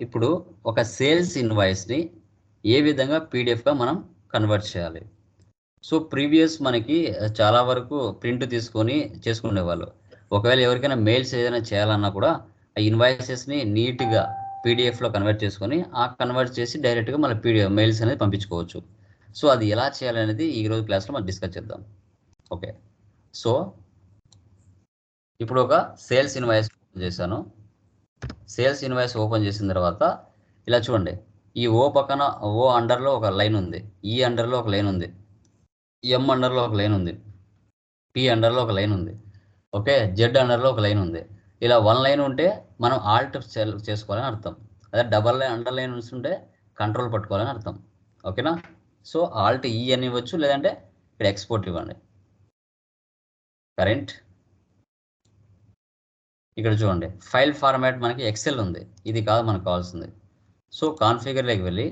ఇప్పుడు ఒక సేల్స్ ఇన్వాయిస్ని ఏ విధంగా పీడిఎఫ్గా మనం కన్వర్ట్ చేయాలి? సో ప్రీవియస్ మనకి చాలా వరకు ప్రింట్ తీసుకొని చేసుకునేవాళ్ళు. ఒకవేళ ఎవరికైనా మెయిల్స్ ఏదైనా చేయాలన్నా కూడా ఆ ఇన్వాయిసెస్ని నీట్గా పీడిఎఫ్లో కన్వర్ట్ చేసుకొని ఆ కన్వర్ట్ చేసి డైరెక్ట్గా మన పీడిఎఫ్ మెయిల్స్ అనేది పంపించుకోవచ్చు. సో అది ఎలా చేయాలనేది ఈరోజు క్లాస్లో మనం డిస్కస్ చేద్దాం. ఓకే. సో ఇప్పుడు ఒక సేల్స్ ఇన్వాయిస్ చేశాను. సేల్స్ ఇన్వాయిస్ ఓపెన్ చేసిన తర్వాత ఇలా చూడండి. ఈ ఓ పక్కన ఓ అండర్లో ఒక లైన్ ఉంది. ఈ అండర్లో ఒక లైన్ ఉంది. ఎం అండర్లో ఒక లైన్ ఉంది. పి అండర్లో ఒక లైన్ ఉంది. ఓకే? జెడ్ అండర్లో ఒక లైన్ ఉంది. ఇలా వన్ లైన్ ఉంటే మనం ఆల్ట్ చేసుకోవాలని అర్థం. అదే డబల్ లైన్ అండర్ లైన్ ఉంటే కంట్రోల్ పట్టుకోవాలని అర్థం. ఓకేనా? సో ఆల్ట్ ఈ అని ఇవ్వచ్చు. లేదంటే ఇక్కడ ఎక్స్పోర్ట్ ఇవ్వండి. కరెంట్ ఇక్కడ చూడండి. ఫైల్ ఫార్మాట్ మనకి ఎక్సెల్ ఉంది. ఇది కాదు మనకు కావాల్సింది. సో కాన్ఫిగర్లోకి వెళ్ళి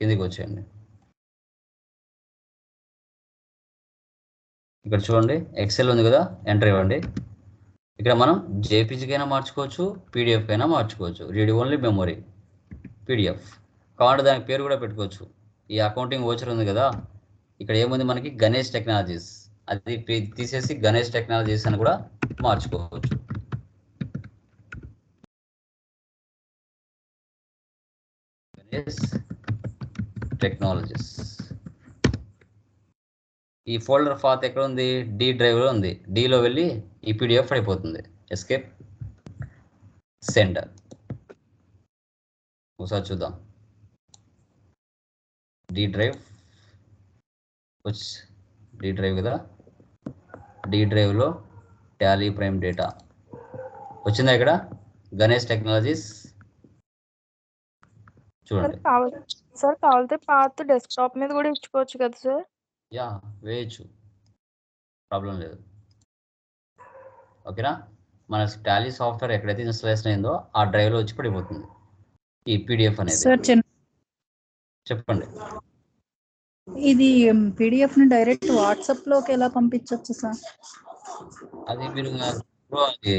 కిందికి వచ్చేయండి. ఇక్కడ చూడండి. ఎక్సెల్ ఉంది కదా. ఎంటర్ ఇవ్వండి. ఇక్కడ మనం జేపీజీకి అయినా మార్చుకోవచ్చు పీడిఎఫ్ అయినా మార్చుకోవచ్చు. రీడ్ ఓన్లీ మెమొరీ పీడిఎఫ్ కావాలంటే దానికి పేరు కూడా పెట్టుకోవచ్చు. ఈ అకౌంటింగ్ ఓచర్ ఉంది కదా ఇక్కడ ఏముంది మనకి? గణేష్ టెక్నాలజీస్. అది తీసేసి గణేష్ టెక్నాలజీస్ అని కూడా మార్చుకోవచ్చు. గణేష్ టెక్నాలజీస్. ఈ ఫోల్డర్ ఫాత్ ఎక్కడ ఉంది? డి డ్రైవ్లో ఉంది. డిలో వెళ్ళి ఈ పీడిఎఫ్ అయిపోతుంది. ఎస్కేప్ సెండర్ ఒకసారి చూద్దాం. డి డ్రైవ్ వచ్చి డి డ్రైవ్ కదా? డి డ్రైవ్లో టాలీ ప్రైమ్ డేటా వచ్చిందా ఇక్కడ? గణేష్ టెక్నాలజీస్ సార్ చూడండి. కావాలి సార్ కావాలితే పాత డెస్క్టాప్ మీద కూడా ఇచ్చుకోవచ్చు కదా సార్? యా వేయచ్చు. ప్రాబ్లం లేదు. ఓకేనా? మన టాలీ సాఫ్ట్వేర్ ఎక్కడైతే ఇన్స్టాలేషన్ అయిందో ఆ డ్రైవ్లో వచ్చి పడిపోతుంది. ఈ పీడిఎఫ్ అనేది. సార్ చిన్న చెప్పండి. ఇది పీడిఎఫ్ని డైరెక్ట్ వాట్సాప్లోకి ఎలా పంపించవచ్చు సార్? అది మీరు అది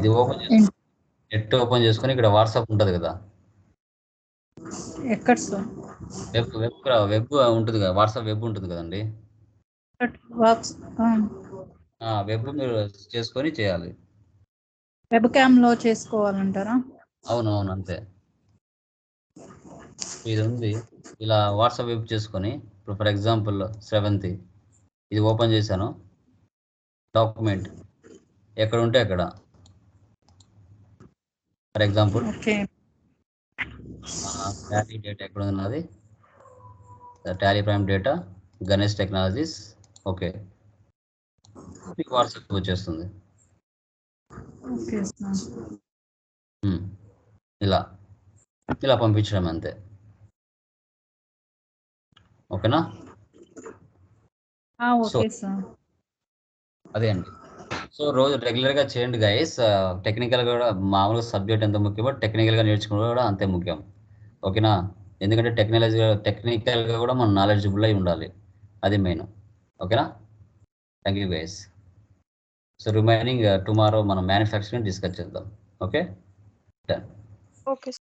ఇది ఓపెన్ నెట్ ఓపెన్ చేసుకొని ఇక్కడ వాట్సాప్ ఉంటుంది కదా. ఎక్కడ సార్? వెబ్ వెబ్ వెబ్ ఉంటుంది కదా వాట్సాప్ వెబ్ ఉంటుంది కదండి. వెబ్ మీరు చేసుకొని చేయాలి. వెబ్ క్యామ్లో చేసుకోవాలంటారా? అవును అవును అంతే. ఇది ఉంది. ఇలా వాట్సాప్ వెబ్ చేసుకొని ఇప్పుడు ఫర్ ఎగ్జాంపుల్ సెవెంత్ ఇది ఓపెన్ చేశాను. డాక్యుమెంట్ ఎక్కడ ఉంటే అక్కడ. ఫర్ ఎగ్జాంపుల్ టాలీ డేటా ఎక్కడ ఉంది నాది Tally Prime data Ganesh Technologies okay. మీకు వాట్సాప్ వచ్చేస్తుంది. ఇలా. ఇలా పంపించడం అంతే. ఓకేనా? Okay sir. అదే అండి. సో రోజు రెగ్యులర్గా చేయండి గైస్. టెక్నికల్గా కూడా మామూలుగా సబ్జెక్ట్ ఎంత ముఖ్యమో టెక్నికల్గా నేర్చుకోవడం కూడా అంతే ముఖ్యం. ఓకేనా? ఎందుకంటే టెక్నాలజీ టెక్నికల్గా కూడా మనం నాలెడ్జబుల్ అయి ఉండాలి. అది మెయిన్. ఓకేనా? Thank you guys. So remaining tomorrow మనం మ్యానుఫ్యాక్చరింగ్ డిస్కస్ చేద్దాం. ఓకే? డన్. ఓకే